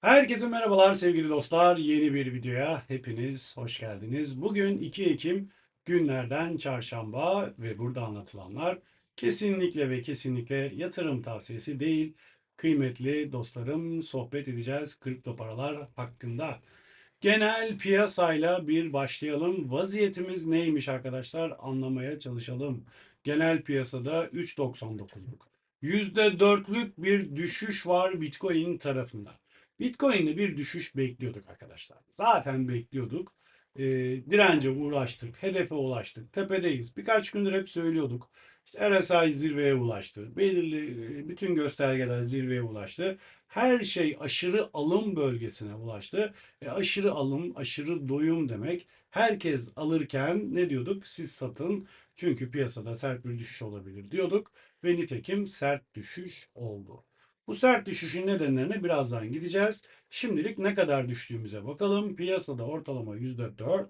Herkese merhabalar sevgili dostlar. Yeni bir videoya hepiniz hoş geldiniz. Bugün 2 Ekim günlerden çarşamba ve burada anlatılanlar kesinlikle ve kesinlikle yatırım tavsiyesi değil. Kıymetli dostlarım sohbet edeceğiz kripto paralar hakkında. Genel piyasayla bir başlayalım. Vaziyetimiz neymiş arkadaşlar? Anlamaya çalışalım. Genel piyasada 3.99'luk. %4'lük bir düşüş var Bitcoin tarafından. Bitcoin'de bir düşüş bekliyorduk arkadaşlar. Zaten bekliyorduk. Ee, dirence ulaştık, hedefe ulaştık, tepedeyiz. Birkaç gündür hep söylüyorduk. İşte RSI zirveye ulaştı. Belirli bütün göstergeler zirveye ulaştı. Her şey aşırı alım bölgesine ulaştı. E, aşırı alım, aşırı doyum demek. Herkes alırken ne diyorduk? Siz satın çünkü piyasada sert bir düşüş olabilir diyorduk. Ve nitekim sert düşüş oldu. Bu sert düşüşün nedenlerine birazdan gideceğiz. Şimdilik ne kadar düştüğümüze bakalım. Piyasada ortalama %4,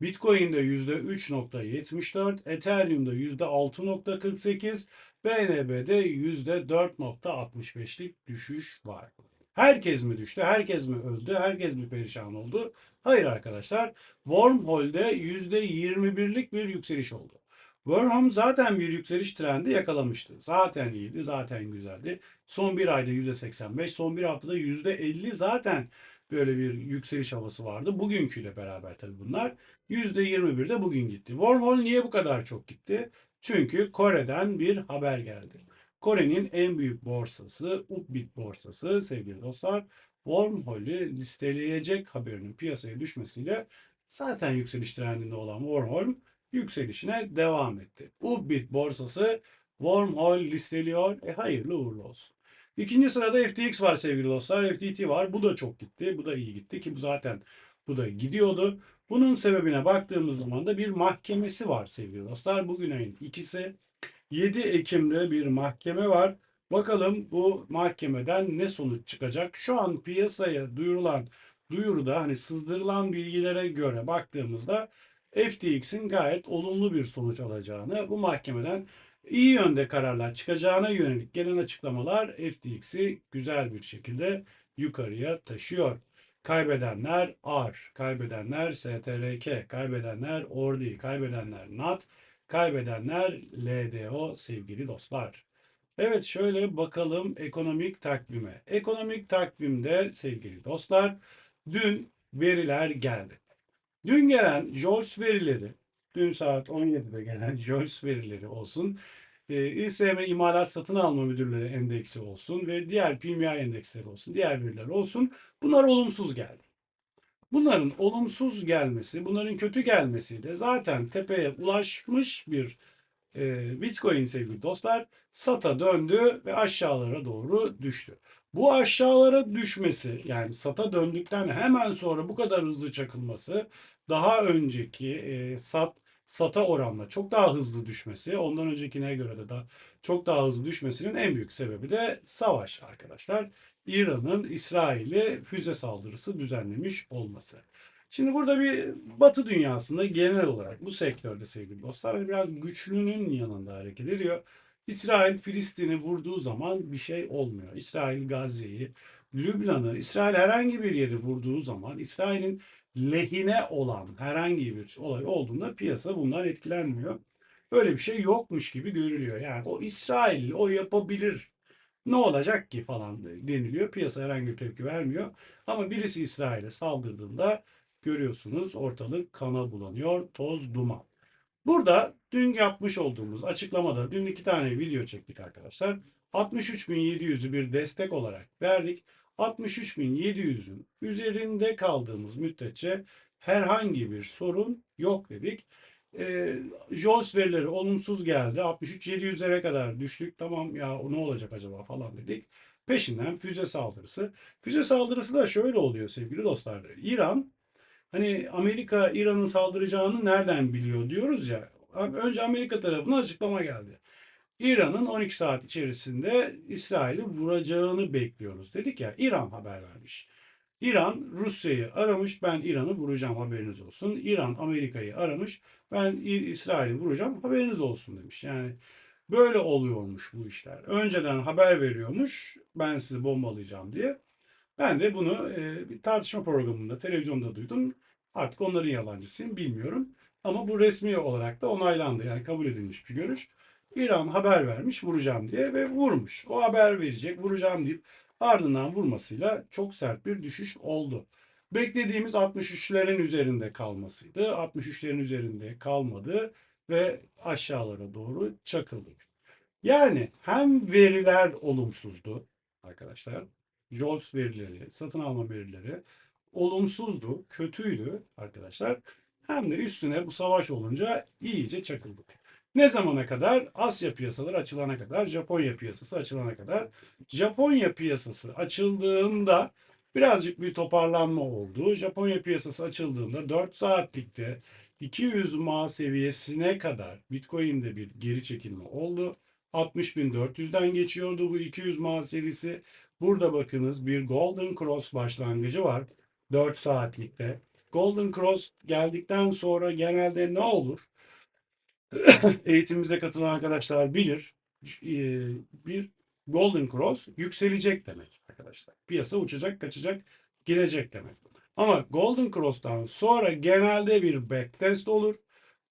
Bitcoin'de %3.74, Ethereum'da %6.48, BNB'de %4.65'lik düşüş var. Herkes mi düştü? Herkes mi öldü? Herkes mi perişan oldu? Hayır arkadaşlar. Wormhole'de %21'lik bir yükseliş oldu. Wormhole zaten bir yükseliş trendi yakalamıştı. Zaten iyiydi, zaten güzeldi. Son bir ayda %85, son bir haftada %50 zaten böyle bir yükseliş havası vardı. Bugünküyle beraber tabii bunlar. %21 de bugün gitti. Wormhole niye bu kadar çok gitti? Çünkü Kore'den bir haber geldi. Kore'nin en büyük borsası Upbit borsası sevgili dostlar Wormhole'ü listeleyecek haberinin piyasaya düşmesiyle zaten yükseliş trendinde olan Wormhole yükselişine devam etti. Upbit borsası Wormhole listeliyor. E hayırlı uğurlu olsun. İkinci sırada FTX var sevgili dostlar. FTT var. Bu da çok gitti. Bu da iyi gitti ki bu zaten bu da gidiyordu. Bunun sebebine baktığımız zaman da bir mahkemesi var sevgili dostlar. Bugün ayın ikisi. 7 Ekim'de bir mahkeme var. Bakalım bu mahkemeden ne sonuç çıkacak? Şu an piyasaya duyurulan duyuruda hani sızdırılan bilgilere göre baktığımızda FTX'in gayet olumlu bir sonuç alacağını, bu mahkemeden iyi yönde kararlar çıkacağına yönelik gelen açıklamalar FTX'i güzel bir şekilde yukarıya taşıyor. Kaybedenler AR, kaybedenler STRK, kaybedenler ORDI, kaybedenler NAT, kaybedenler LDO sevgili dostlar. Evet şöyle bakalım ekonomik takvime. Ekonomik takvimde sevgili dostlar dün veriler geldi. Dün gelen JOLTS verileri, dün saat 17'de gelen JOLTS verileri olsun, e, İSM İmalat Satın Alma Müdürleri Endeksi olsun ve diğer PMI endeksleri olsun, diğer veriler olsun. Bunlar olumsuz geldi. Bunların olumsuz gelmesi, bunların kötü gelmesi de zaten tepeye ulaşmış bir e, Bitcoin sevgili dostlar sata döndü ve aşağılara doğru düştü. Bu aşağılara düşmesi yani sata döndükten hemen sonra bu kadar hızlı çakılması daha önceki e, sat sata oranla çok daha hızlı düşmesi, ondan öncekine göre de daha çok daha hızlı düşmesinin en büyük sebebi de savaş arkadaşlar. İran'ın İsrail'e füze saldırısı düzenlemiş olması. Şimdi burada bir Batı dünyasında genel olarak bu sektörde sevgili dostlar biraz güçlünün yanında hareket ediyor. İsrail Filistin'i vurduğu zaman bir şey olmuyor. İsrail Gazze'yi, Lübnan'ı, İsrail herhangi bir yeri vurduğu zaman İsrail'in lehine olan herhangi bir olay olduğunda piyasa bundan etkilenmiyor. Böyle bir şey yokmuş gibi görülüyor. Yani o İsrail o yapabilir ne olacak ki falan deniliyor. Piyasa herhangi bir tepki vermiyor. Ama birisi İsrail'e saldırdığında görüyorsunuz ortalık kana bulanıyor, toz duman. Burada dün yapmış olduğumuz açıklamada dün iki tane video çektik arkadaşlar. 63.700'ü bir destek olarak verdik. 63.700'ün üzerinde kaldığımız müddetçe herhangi bir sorun yok dedik. E, JOLS verileri olumsuz geldi. 63.700'lere kadar düştük. Tamam ya ne olacak acaba falan dedik. Peşinden füze saldırısı. Füze saldırısı da şöyle oluyor sevgili dostlar. İran hani Amerika İran'ın saldıracağını nereden biliyor diyoruz ya. Önce Amerika tarafına açıklama geldi. İran'ın 12 saat içerisinde İsrail'i vuracağını bekliyoruz dedik ya. İran haber vermiş. İran Rusya'yı aramış ben İran'ı vuracağım haberiniz olsun. İran Amerika'yı aramış ben İsrail'i vuracağım haberiniz olsun demiş. Yani böyle oluyormuş bu işler. Önceden haber veriyormuş ben sizi bombalayacağım diye. Ben de bunu e, bir tartışma programında, televizyonda duydum. Artık onların yalancısıyım bilmiyorum. Ama bu resmi olarak da onaylandı. Yani kabul edilmiş bir görüş. İran haber vermiş vuracağım diye ve vurmuş. O haber verecek vuracağım deyip ardından vurmasıyla çok sert bir düşüş oldu. Beklediğimiz 63'lerin üzerinde kalmasıydı. 63'lerin üzerinde kalmadı ve aşağılara doğru çakıldık. Yani hem veriler olumsuzdu arkadaşlar. JOLTS verileri, satın alma verileri olumsuzdu, kötüydü arkadaşlar. Hem de üstüne bu savaş olunca iyice çakıldık. Ne zamana kadar? Asya piyasaları açılana kadar, Japonya piyasası açılana kadar. Japonya piyasası açıldığında birazcık bir toparlanma oldu. Japonya piyasası açıldığında 4 saatlikte 200 MA seviyesine kadar Bitcoin'de bir geri çekilme oldu. 60.400'den geçiyordu bu 200 MA serisi. Burada bakınız bir Golden Cross başlangıcı var 4 saatlikte. Golden Cross geldikten sonra genelde ne olur? Eğitimimize katılan arkadaşlar bilir. Ee, Bir Golden Cross yükselecek demek arkadaşlar. Piyasa uçacak, kaçacak, gidecek demek. Ama Golden Cross'tan sonra genelde bir backtest olur.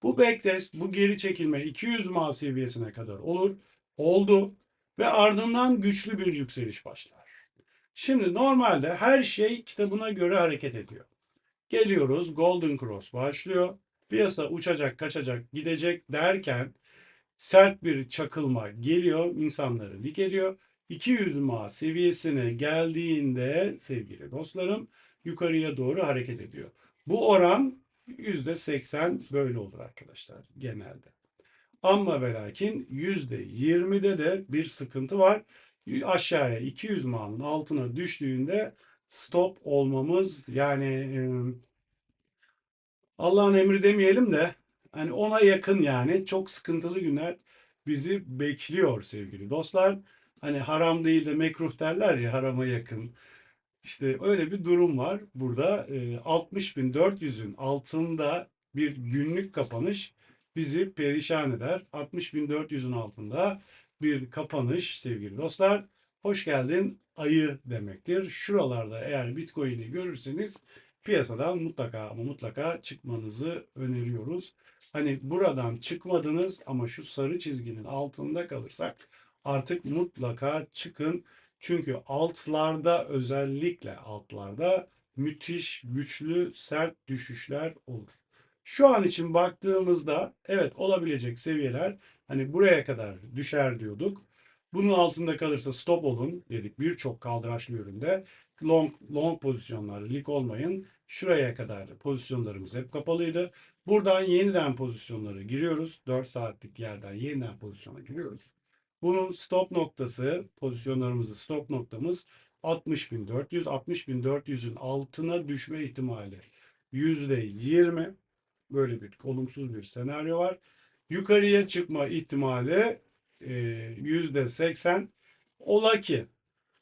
Bu backtest, bu geri çekilme 200 MA seviyesine kadar olur. Oldu ve ardından güçlü bir yükseliş başlar. Şimdi normalde her şey kitabına göre hareket ediyor. Geliyoruz Golden Cross başlıyor. Piyasa uçacak, kaçacak, gidecek derken sert bir çakılma geliyor, insanları dik ediyor. 200 MA seviyesine geldiğinde sevgili dostlarım yukarıya doğru hareket ediyor. Bu oran %80 böyle olur arkadaşlar genelde. Ama ve lakin %20'de de bir sıkıntı var. Aşağıya 200 ma'nın altına düştüğünde stop olmamız yani Allah'ın emri demeyelim de hani ona yakın yani çok sıkıntılı günler bizi bekliyor sevgili dostlar. Hani haram değil de mekruh derler ya harama yakın. İşte öyle bir durum var. Burada e, 60.400'ün altında bir günlük kapanış bizi perişan eder. 60.400'ün altında bir kapanış sevgili dostlar. Hoş geldin ayı demektir. Şuralarda eğer Bitcoin'i görürseniz piyasadan mutlaka ama mutlaka çıkmanızı öneriyoruz. Hani buradan çıkmadınız ama şu sarı çizginin altında kalırsak artık mutlaka çıkın. Çünkü altlarda özellikle altlarda müthiş güçlü sert düşüşler olur. Şu an için baktığımızda evet olabilecek seviyeler hani buraya kadar düşer diyorduk. Bunun altında kalırsa stop olun dedik birçok kaldıraçlı üründe. Long, long pozisyonlar lik olmayın. Şuraya kadar pozisyonlarımız hep kapalıydı. Buradan yeniden pozisyonları giriyoruz. 4 saatlik yerden yeniden pozisyona giriyoruz. Bunun stop noktası, pozisyonlarımızı stop noktamız 60.400. 60.400'ün altına düşme ihtimali %20. Böyle bir olumsuz bir senaryo var. Yukarıya çıkma ihtimali e, %80. Ola ki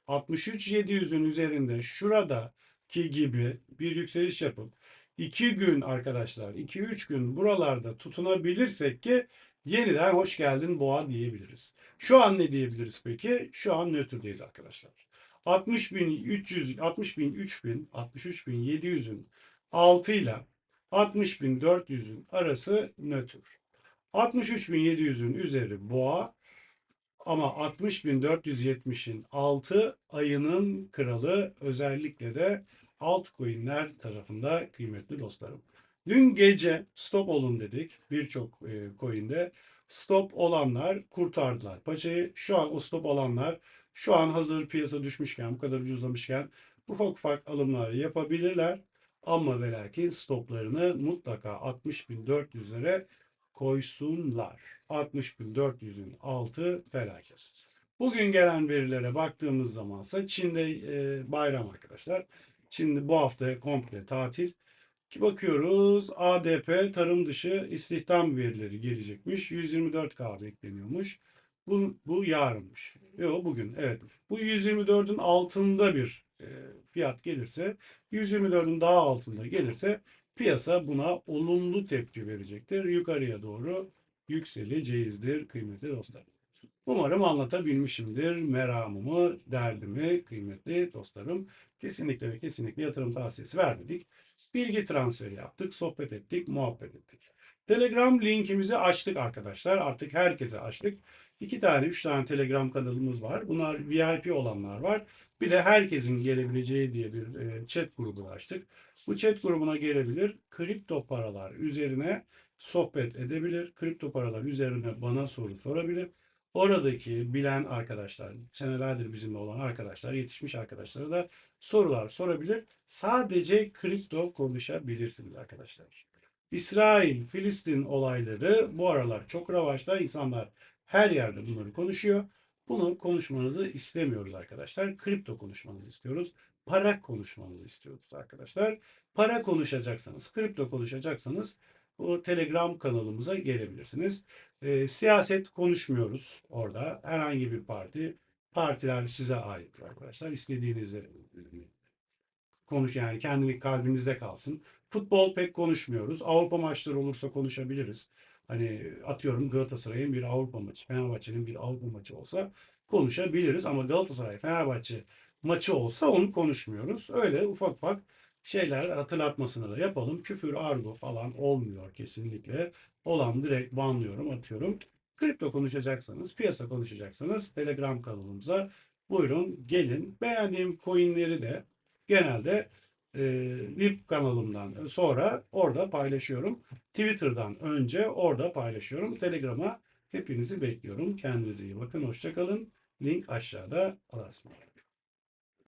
63.700'ün üzerinde şuradaki gibi bir yükseliş yapıp 2 gün arkadaşlar 2-3 gün buralarda tutunabilirsek ki yeniden hoş geldin boğa diyebiliriz. Şu an ne diyebiliriz peki? Şu an nötrdeyiz arkadaşlar. 60.300, 60.000, 3.000, 63.700'ün altıyla 60.400'ün arası nötr. 63.700'ün üzeri boğa ama 60.470'in altı ayının kralı özellikle de altcoin'ler tarafında kıymetli dostlarım. Dün gece stop olun dedik birçok e, coin'de. Stop olanlar kurtardılar paçayı. Şu an o stop olanlar şu an hazır piyasa düşmüşken bu kadar ucuzlamışken ufak ufak alımlar yapabilirler. Ama ve lakin stoplarını mutlaka 60.400'lere koysunlar. 60.400'ün altı felaket. Bugün gelen verilere baktığımız zamansa Çin'de e, bayram arkadaşlar. Çin'de bu hafta komple tatil. Ki bakıyoruz ADP tarım dışı istihdam verileri gelecekmiş. 124K bekleniyormuş. Bu, bu yarınmış. Yok bugün evet. Bu 124'ün altında bir fiyat gelirse 124'ün daha altında gelirse piyasa buna olumlu tepki verecektir. Yukarıya doğru yükseleceğizdir kıymetli dostlar. Umarım anlatabilmişimdir meramımı, derdimi, kıymetli dostlarım. Kesinlikle ve kesinlikle yatırım tavsiyesi vermedik. Bilgi transferi yaptık, sohbet ettik, muhabbet ettik. Telegram linkimizi açtık arkadaşlar. Artık herkese açtık. İki tane, üç tane Telegram kanalımız var. Bunlar VIP olanlar var. Bir de herkesin gelebileceği diye bir e, chat grubu açtık. Bu chat grubuna gelebilir. Kripto paralar üzerine sohbet edebilir. Kripto paralar üzerine bana soru sorabilir. Oradaki bilen arkadaşlar, senelerdir bizimle olan arkadaşlar, yetişmiş arkadaşlara da sorular sorabilir. Sadece kripto konuşabilirsiniz arkadaşlar. İsrail, Filistin olayları bu aralar çok revaçta. İnsanlar her yerde bunları konuşuyor. Bunu konuşmanızı istemiyoruz arkadaşlar. Kripto konuşmanızı istiyoruz. Para konuşmanızı istiyoruz arkadaşlar. Para konuşacaksanız, kripto konuşacaksanız o Telegram kanalımıza gelebilirsiniz. E, siyaset konuşmuyoruz orada. Herhangi bir parti. Partiler size ait arkadaşlar. İstediğinizi konuş yani kendini kalbinizde kalsın. Futbol pek konuşmuyoruz. Avrupa maçları olursa konuşabiliriz. Hani atıyorum Galatasaray'ın bir Avrupa maçı, Fenerbahçe'nin bir Avrupa maçı olsa konuşabiliriz ama Galatasaray Fenerbahçe maçı olsa onu konuşmuyoruz. Öyle ufak ufak şeyler hatırlatmasını da yapalım. Küfür, argo falan olmuyor kesinlikle. Olan direkt banlıyorum, atıyorum. Kripto konuşacaksanız, piyasa konuşacaksanız Telegram kanalımıza buyurun gelin. Beğendiğim coinleri de genelde VIP kanalımdan sonra orada paylaşıyorum. Twitter'dan önce orada paylaşıyorum. Telegram'a hepinizi bekliyorum. Kendinize iyi bakın. Hoşçakalın. Link aşağıda. Allah'a.